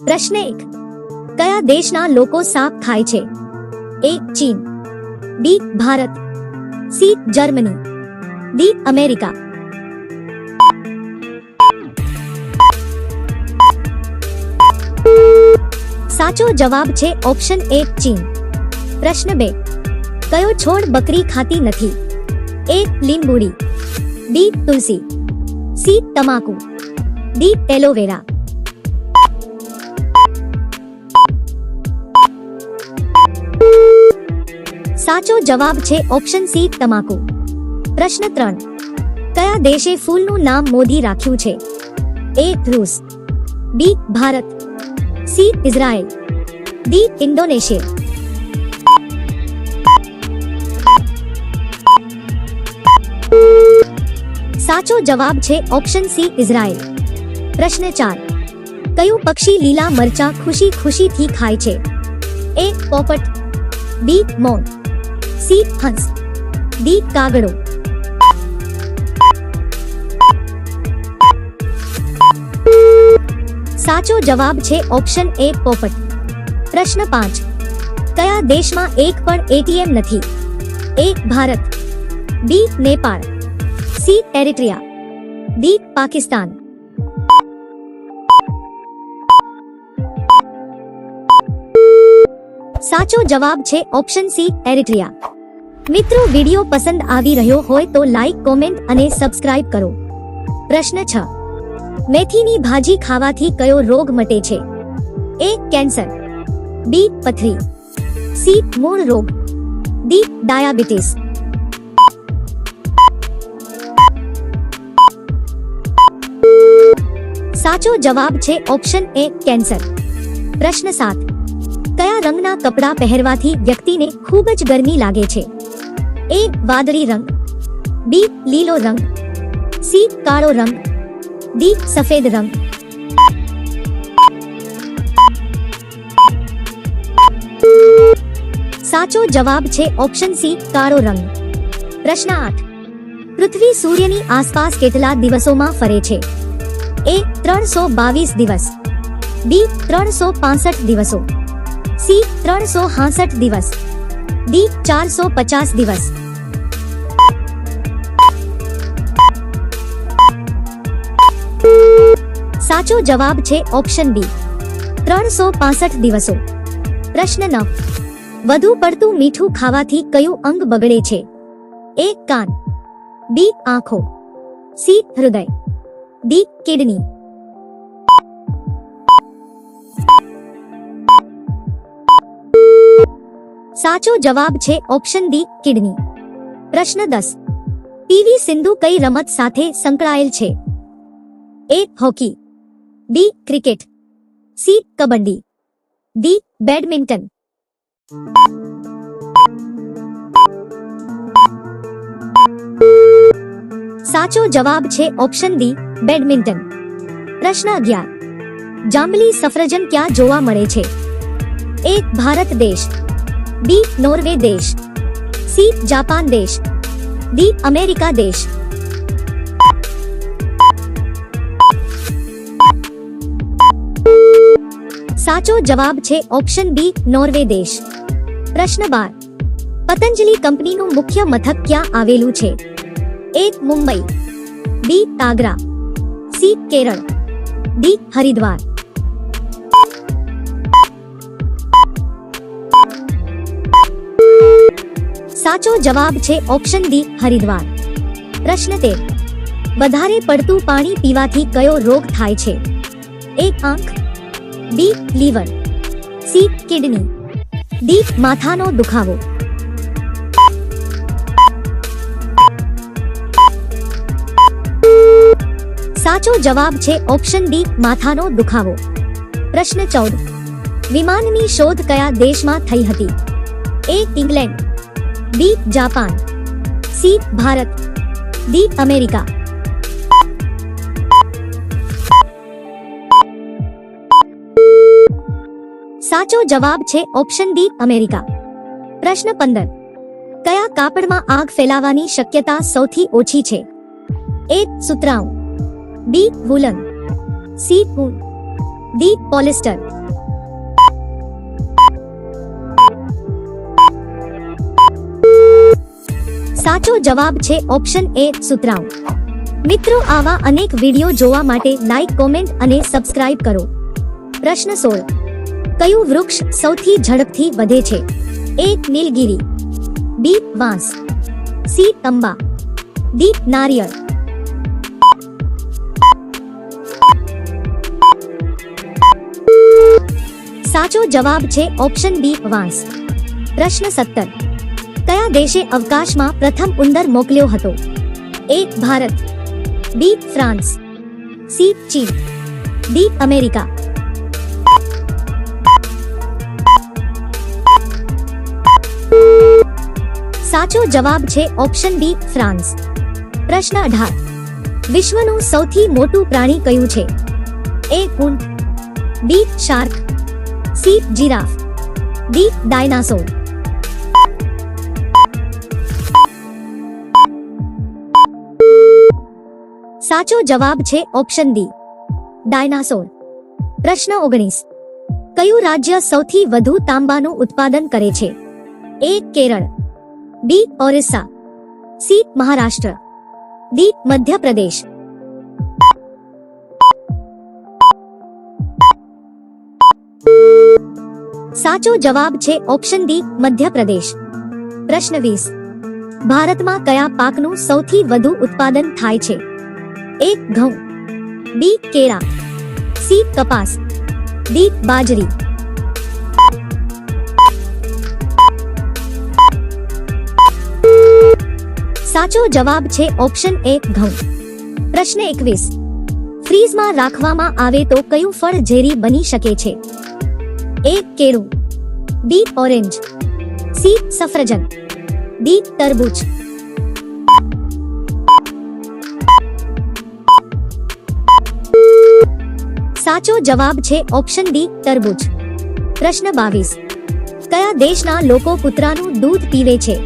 પ્રશ્ન એક. કયા દેશના લોકો સાપ ખાય છે? એ, ચીન. B, Bharat. C, Germany. D, America. સાચો જવાબ છે ઓપ્શન એ, ચીન. પ્રશ્ન બે. કયો છોડ બકરી ખાતી નથી? એ, લીંબુડી. બી, તુલસી. સી, તમાકુ. D, aloe vera. સાચો જવાબ છે ઓપ્શન સી તમાકુ. પ્રશ્ન ત્રણ. કયા દેશે ફૂલનું નામ મોદી રાખ્યું છે? A રૂસ. B Bharat. C Israel. D Indonesia. સાચો જવાબ છે ઓપ્શન સી ઇઝરાયલ. પ્રશ્ન ચાર. કયું પક્ષી લીલા મરચા ખુશી ખુશીથી ખાય છે? એ પોપટ. બી મોર સી હંસ ડી કાગડો સાચો જવાબ છે ઓપ્શન એ પોપટ પ્રશ્ન પાંચ કયા દેશમાં એક પણ એટીએમ નથી A Bharat B Nepal C Eritrea D Pakistan સાચો જવાબ છે ઓપ્શન સી, એરિટ્રિયા. મિત્રો, વિડિયો પસંદ આવી રહ્યો હોય તો લાઈક, કોમેન્ટ અને સબસ્ક્રાઇબ કરો. પ્રશ્ન છ. મેથીની ભાજી ખાવાથી કયો રોગ મટે છે? એ, કેન્સર. બી, પથરી. સી, મૂળ રોગ. D, diabetes. સાચો જવાબ છે ઓપ્શન એ, કેન્સર. પ્રશ્ન સાત. કયા રંગના કપડાં પહેરવાથી વ્યક્તિને ખૂબ જ ગરમી લાગે છે? એ, વાદળી રંગ. બી, લીલો રંગ. સી, કાળો રંગ. ડી, સફેદ રંગ. સાચો જવાબ છે ઓપ્શન સી, કાળો રંગ. પ્રશ્ન આઠ. પૃથ્વી સૂર્યની આસપાસ કેટલા દિવસોમાં ફરે છે? એ, ત્રણસો બાવીસ દિવસ. બી, ત્રણસો પાસઠ દિવસો. સી ત્રણસો હાસઠ દિવસ. ડી ચારસો પચાસ દિવસ. સાચો જવાબ છે ઓપ્શન બી. ત્રણસો પાસઠ દિવસો. પ્રશ્ન નવ વધુ પડતું મીઠું ખાવાથી કયું અંગ બગડે છે? એ કાન. બી આંખો. સી હૃદય. D kidney. સાચો જવાબ છે ઓપ્શન ડી કિડની પ્રશ્ન દસ પીવી સિંધુ કઈ રમત સાથે સંકળાયેલ છે। A hockey B cricket C kabaddi D badminton સાચો જવાબ છે ઓપ્શન ડી બેડમિન્ટન પ્રશ્ન અગિયાર જાંબલી સફરજન ક્યાં જોવા મળે છે એ ભારત દેશ બી નોર્વે દેશ સી જાપાન દેશ ડી અમેરિકા દેશ સાચો જવાબ છે ઓપ્શન બી નોર્વે દેશ પ્રશ્ન બાર પતંજલિ કંપનીનું મુખ્ય મથક ક્યાં આવેલું છે A Mumbai B Agra C Kerala D Haridwar સાચો જવાબ છે ઓપ્શન ડી, હરિદ્વાર. પ્રશ્ન તેર. વધારે પડતું પાણી પીવાથી કયો રોગ થાય છે? એ, આંખ. B, liver. C, kidney. D, માથાનો દુખાવો. સાચો જવાબ છે ઓપ્શન ડી, માથાનો દુખાવો. પ્રશ્ન ચૌદ. વિમાનની શોધ કયા દેશમાં થઈ હતી? A, England. B Japan C Bharat D America સાચો જવાબ છે ઓપ્શન ડી અમેરિકા પ્રશ્ન પંદર કયા કાપડમાં આગ ફેલાવાની શક્યતા સૌથી ઓછી છે એ સુતરાઉ બી વુલન સી ઊન ડી પોલિસ્ટર સાચો જવાબ છે ઓપ્શન એ સુતરાઉ મિત્રો, આવા અનેક વીડિયો જોવા માટે લાઈક કોમેન્ટ અને સબસ્ક્રાઇબ કરો. પ્રશ્ન સોળ. કયું વૃક્ષ સૌથી ઝડપથી વધે છે? એ નીલગિરી બી વાંસ, સી તંબા ડી નારિયેળ. સાચો જવાબ છે ઓપ્શન બી વાંસ. પ્રશ્ન સત્તર. દેશે અવકાશમાં પ્રથમ ઉંદર મોકલ્યો હતો. A Bharat, B France, C ચીન, ડી અમેરિકા. સાચો જવાબ છે ઓપ્શન બી ફ્રાન્સ. પ્રશ્ન અઢાર. વિશ્વનું સૌથી મોટું પ્રાણી કયું છે? એ ઊંટ B shark, C giraffe, D dinosaur. સાચો જવાબ છે ઓપ્શન ડી ડાયનાસોર પ્રશ્ન ઓગણીસ. કયું રાજ્ય સૌથી વધુ તાંબાનું ઉત્પાદન કરે છે? A Kerala. B Orissa. C Maharashtra. D Madhya Pradesh. સાચો જવાબ છે ઓપ્શન ડી મધ્યપ્રદેશ. પ્રશ્ન વીસ. ભારતમાં કયા પાકનું સૌથી વધુ ઉત્પાદન થાય છે? એ ઘઉં. બી કેળા. સી કપાસ. ડી બાજરી. સાચો જવાબ છે ઓપ્શન એ ઘઉં. પ્રશ્ન એકવીસ. ફ્રીઝમાં રાખવામાં આવે તો કયું ફળ ઝેરી બની શકે છે? એ કેળું. B orange. સી સફરજન. ડી તરબૂચ. સાચો જવાબ છે ઓપ્શન ડી, તરબૂચ. પ્રશ્ન બાવીસ. કયા દેશના લોકો કૂતરાનું દૂધ પીવે છે?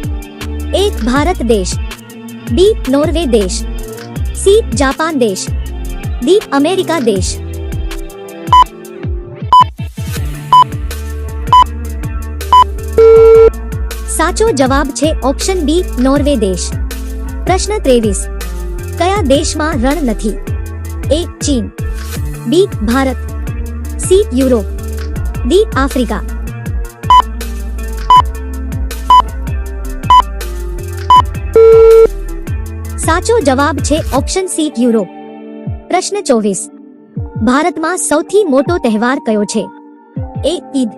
એ, ભારત દેશ. બી, નોર્વે દેશ. સી, જાપાન દેશ. ડી, અમેરિકા દેશ. સાચો જવાબ છે ઓપ્શન બી નોર્વે દેશ. પ્રશ્ન ત્રેવીસ. કયા દેશમાં રણ નથી? એ, ચીન. B Bharat C Europe D Africa સાચો જવાબ છે ઓપ્શન સી યુરોપ પ્રશ્ન ચોવીસ. ભારતમાં સૌથી મોટો તહેવાર કયો છે? A Eid.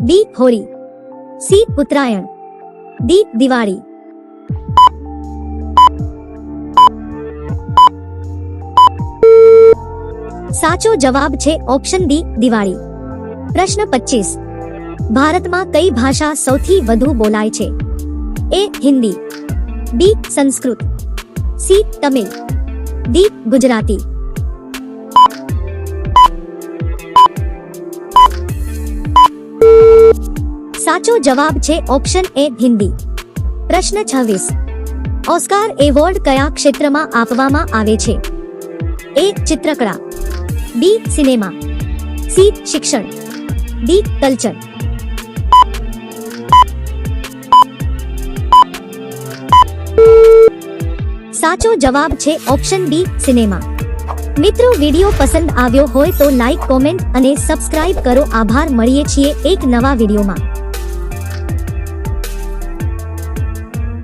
B Holi. C Uttarayan. D Diwali. સાચો જવાબ છે ઓપ્શન ડી દિવાળી. પ્રશ્ન પચીસ. ભારતમાં કઈ ભાષા સૌથી વધુ બોલાય છે? A Hindi. B Sanskrit. C Tamil. D Gujarati. સાચો જવાબ છે ઓપ્શન એ હિન્દી. પ્રશ્ન છવ્વીસ. ઓસ્કાર એવોર્ડ કયા ક્ષેત્રમાં આપવામાં આવે છે? એ ચિત્રકળા. બી સિનેમા, સી શિક્ષણ, ડી કલ્ચર. સાચો જવાબ છે ઓપ્શન બી સિનેમા. મિત્રો, વીડિયો પસંદ આવ્યો હોય તો લાઈક કોમેન્ટ અને સબસ્ક્રાઇબ કરો. આભાર, મળીએ છીએ એક નવા વિડિયોમાં.